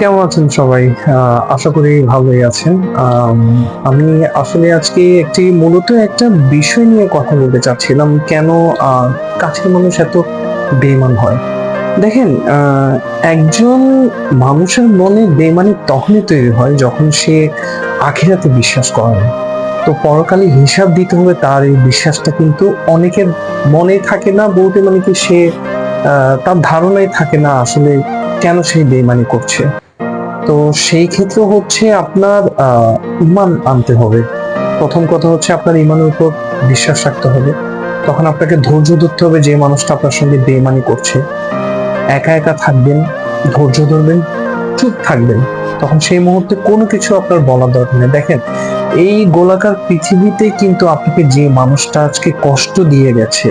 কেমন আছেন সবাই? আশা করি ভালোই আছেন। আম, আসলে আজকে একটি মূলত একটা বিষয় নিয়ে কথা বলতে চাচ্ছিলাম কেন কাছের মানুষ এত বেমান হয়? দেখেন একজন মানুষের মনে বেমানি তখনই তৈরি হয় যখন সে আখিরাতে বিশ্বাস করে না। তো পরকালে হিসাব দিতে হবে তার এই বিশ্বাসটা কিন্তু অনেকের মনে থাকে না বলতে মানে কি সে তার ধারণাই থাকে না আসলে কেন সেই বেমানি করছে। তো সেই ক্ষেত্রে হচ্ছে আপনার ইমান আনতে হবে। প্রথম কথা হচ্ছে আপনার ইমানের উপর বিশ্বাস রাখতে হবে। তখন আপনাকে ধৈর্য ধরতে হবে যে মানুষটা আপনার সঙ্গে বেমানি করছে। একা একা থাকবেন, ধৈর্য ধরবেন, চুপ থাকবেন। তখন সেই মুহূর্তে কোনো কিছু আপনার বলার দরকার নেই। দেখেন, এই গোলাকার পৃথিবীতে কিন্তু আপনাকে যে মানুষটা আজকে কষ্ট দিয়ে গেছে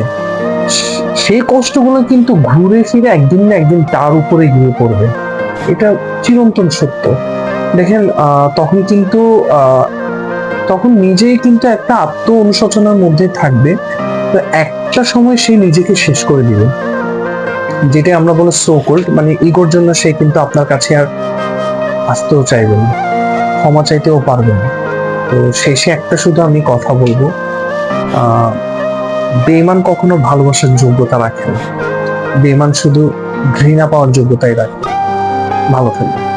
সেই কষ্টগুলো কিন্তু ঘুরে ফিরে একদিন না একদিন তার উপরে গিয়ে পড়বে। এটা চিরন্তন সত্য। দেখেন তখন কিন্তু তখন নিজেই কিন্তু একটা আত্ম অনুশোচনার মধ্যে থাকবে। তো একটা সময় সে নিজেকে শেষ করে দিবে। যেটা আমরা বলে সো কোল্ড মানে ইগোর জন্য সে কিন্তু আপনার কাছে আর আসতেও চাইবে না। ক্ষমা চাইতেও পারবে না। তো শেষে একটা শুধু আমি কথা বলব বেমান কখনো ভালোবাসার যোগ্যতা রাখে না। বেমান শুধু ঘৃণা পাওয়ার যোগ্যতাই রাখে ভালো থাকবে